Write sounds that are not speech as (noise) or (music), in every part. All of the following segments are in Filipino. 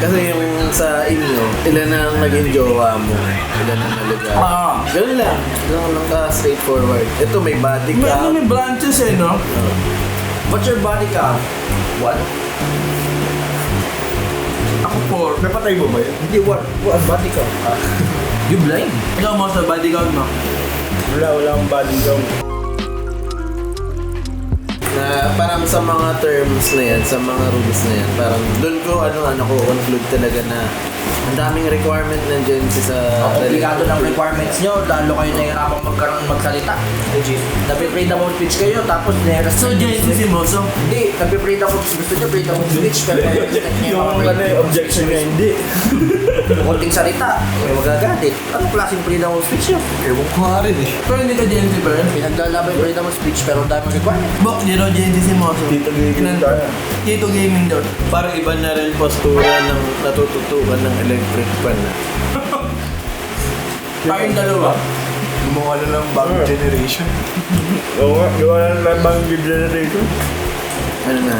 Kasi yung sa inyo, ilan ang naging jowa mo? Ilan ang naligaw? Ah. Ganun lang. Ganun lang ka straightforward. Ito may body May, ano, count. may branches eh, no? What's your body count? What? Ako four. Napatay mo ba yun? Hindi, what? What body count? Ah. you blind? Ikaw mo sa body count mo. Wala, wala akong body count. Parang sa mga terms na yan, sa mga rules na yan, parang doon ko ano ano ko conclude talaga na ang daming requirement Z sa Ang komplikado ng requirements nyo, lalo kayo nahihirapan magkaroon magsalita. Legit. Napi-freedom of speech kayo, tapos nahihirapan. So, Jency si Moso. Hindi, napi-freedom of gusto nyo, freedom of speech, pero may respect (laughs) nyo Yung mga ano, yung objection niya, hindi. (laughs) Yung konting salita, may magagalit. Anong klaseng freedom of speech yun? Ewan ko nga rin eh. Pero hindi ka Jency pa rin. Pinaglalaban yung freedom of speech, pero daming requirement. Bok, zero Jency si Moso. Tito gaming tayo. Tito gaming daw. Parang iba na rin postura ng natututukan ng electric fan na. (laughs) Tayong dalawa. Gumawa na ng bagong Sure. generation. Oo nga, gawa na ng bagong generation. Ano na?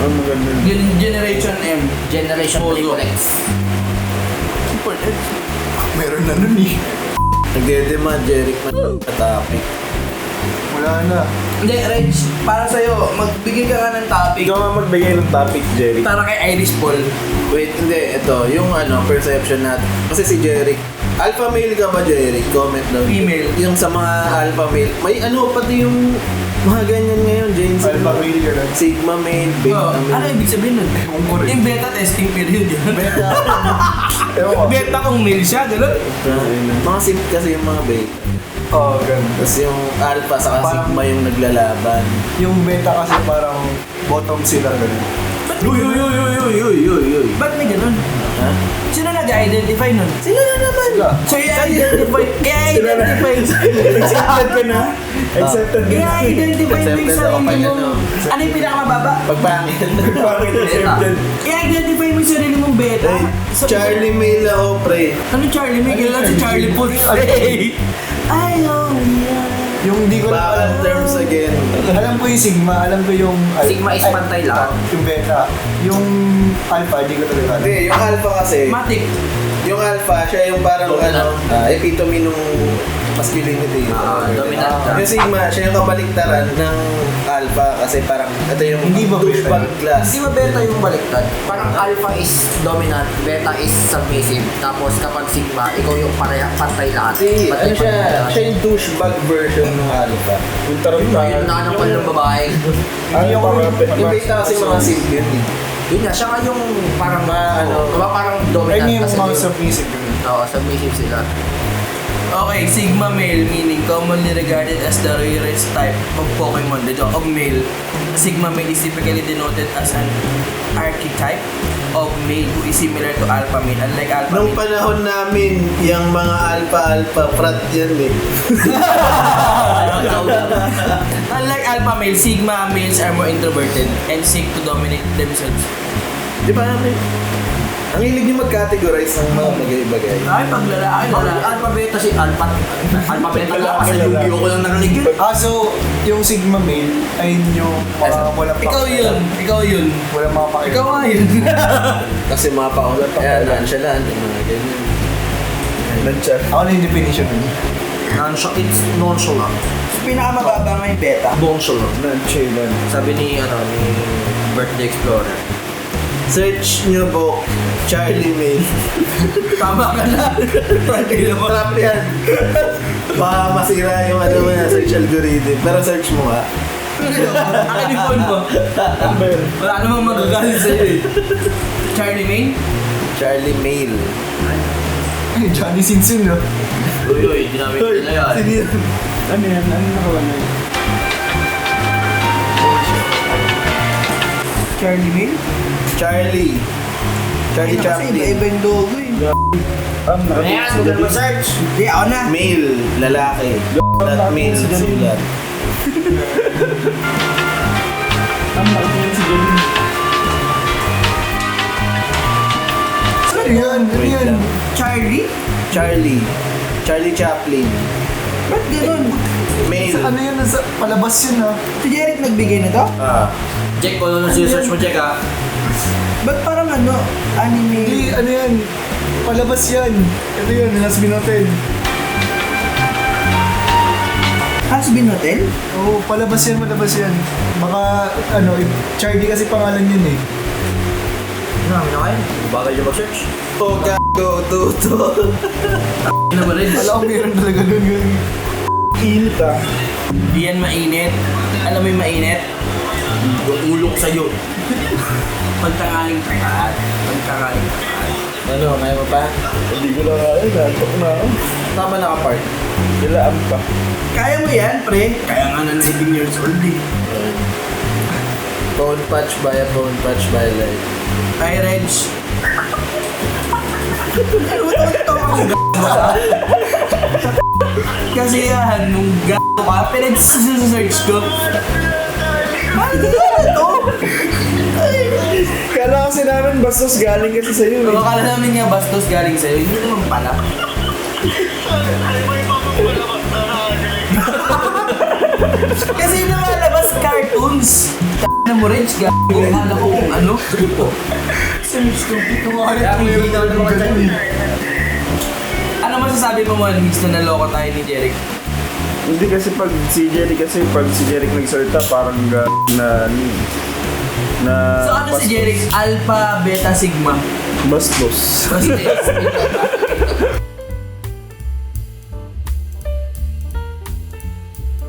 Ang maganda. Gen- Generation M. Generation Bozo. Tricolex. Meron na nun eh. Nagdedemand Jeric man topic. Wala na. Hindi, Reg, para sa'yo, magbigay ka nga ng topic. Ikaw nga magbigay ng topic, Jerry. Para kay Iris Paul. Wait, hindi. Ito, yung ano, perception natin. Kasi si Jeric, alpha male ka ba, Jeric? Comment down. Female. Yung sa mga alpha male. May ano, pati yung mga ganyan ngayon, James. Alpha male ka rin. Sigma male, beta Oh, male. ano ibig sabihin nun? Ewan ko rin. Yung beta testing period yun. Beta. (laughs) Beta kung male siya, gano'n. mga simp kasi yung mga beta. Oo, ganun. Tapos yung alpha sa Parang- sigma yung naglalaban. Yung beta kasi parang bottom sila ganun. Uy, uy, uy, uy, uy, uy, uy, uy. Ba't may gano'n? Ha? Sino nag-identify nun? Sila na naman. Sila. So, i-identify, i-identify, Accepted ka na? Accepted ka na? i-identify mo yung Accepted ako sarili pag mo. ano. Ano yung pinakamababa? Pagpangit. Bakit accepted? I-identify mo yung sarili mong beta. Ay, So, Charlie Male ako, pre. Ano Charlie? May kailan si Charlie Puth. Ay, oh, yeah. Yung hindi ko na alam. Terms again. Alam ko yung sigma, alam ko yung... Sigma is ay, pantay lahat. Yung beta. Yung alpha, hindi ko talaga alam. Hindi, yung alpha kasi, Matic. Yung alpha, siya yung parang ano, ah, epitome nung masculinity. Ah, dominant ka. Yung sigma, siya yung kabaliktaran ng alpha kasi parang ito yung Hindi ba douchebag beta? class. Hindi ba beta yung baliktad? Parang alpha is dominant, beta is submissive. Tapos kapag sigma, ikaw yung pareha, pantay lahat. Si, Pantay- ano siya, pantay lahat. siya yung douchebag version ng alpha. Yung tarong Yun, na ng ng babae. Hindi ako Yung beta kasi mga simp yun eh. Yun nga, siya nga yung parang, Mga ano, diba parang dominant yung kasi mga submissive yun. Oo, submissive sila. Okay, Sigma male meaning commonly regarded as the rarest type of Pokemon, the dog of male. Sigma male is typically denoted as an archetype of male who is similar to alpha male. Unlike alpha Nung male, panahon namin, yung mga alpha-alpha frat yan eh. (laughs) unlike alpha male, Sigma males are more introverted and seek to dominate themselves. Di ba? Ang hilig niyo mag-categorize ng mga bagay-bagay. Ay, pag lalaki, lalaki. alpha beta si alpha, alpha beta lang kasi Yu-Gi-Oh ko lang narinig yun. Ah, so, yung sigma male ay yung mga walang Ikaw yun, ikaw yun. Walang mga pakita. Ikaw nga yun. (laughs) Kasi mga paulat pa kaya nonchalant, yung mga ganyan. Lansya. Ako na yung definition nun. Nonchalant, it's nonchalant. Pinakamababa nga yung beta. Nonchalant. Nonchalant. Sabi ni, ano, ni Birthday Explorer. Search nyo po, Charlie May. (laughs) Tama ka na. Trap yan. Baka masira yung ano mo na search algorithm. Pero search mo nga. Akin yung phone mo. Wala namang magagalit sa'yo eh. Charlie May? Charlie Mail. Ay, Johnny Sinsin, no? Uy, uy, di namin Uy, na yan. sino yun? Ano yan? Ano nakawan na yun? Charlie May? Charlie. Charlie Chaplin. yung logo eh. Um, Ayan, Google mo search. Hindi, ako na. Male, lalaki. Not male, sulat. Ang nakatingin si. Ano yan? Ano Wait lang. Charlie? Charlie. Charlie Chaplin. Ba't ganun? Male. Sa ano yun? Nasa palabas yun, ha? Si Jeric nagbigay na to? Ah. Check ko ano nung search mo, check ha. Ba't parang ano, anime? Hindi, ano yan? Palabas yan. Ito yun, Hasbin Hotel. Hasbin Hotel? Oo, palabas yan, malabas yan. Baka, ano, Charlie kasi pangalan yun eh. Marami na kayo. Bagal yung mag-search. Oh, gago, tuto. Ano ba rin? Wala ko meron talaga nun yun. Init ah. Di yan mainit. Alam mo yung mainit? Ulok sa'yo. Pagtangaling takat. Pagtangaling takat. Ano, kaya mo pa? Hindi ko na kaya. Nantok na ako. Tama na ka, part. Kilaan pa. Kaya mo yan, pre. Kaya nga na 19 years old eh. Phone patch by a phone patch by light. Hi, Reg. Ano ba ito? Kasi yan, nung g***o ka, pinag-search ko. Kala kasi namin bastos galing kasi sa'yo Kung eh. akala namin nga bastos galing sa'yo, hindi naman pala. (laughs) Kasi nakalabas cartoons. Ano mo, Reg? Gago. Akala ko kung ano. Ano masasabi mo, man, Mix, na naloko tayo ni Jeric? Hindi kasi pag si Jerry kasi pag si Jerry nagsalita parang ga na na So ano si Jeric? Alpha, Beta, Sigma. bastos. Basta (laughs)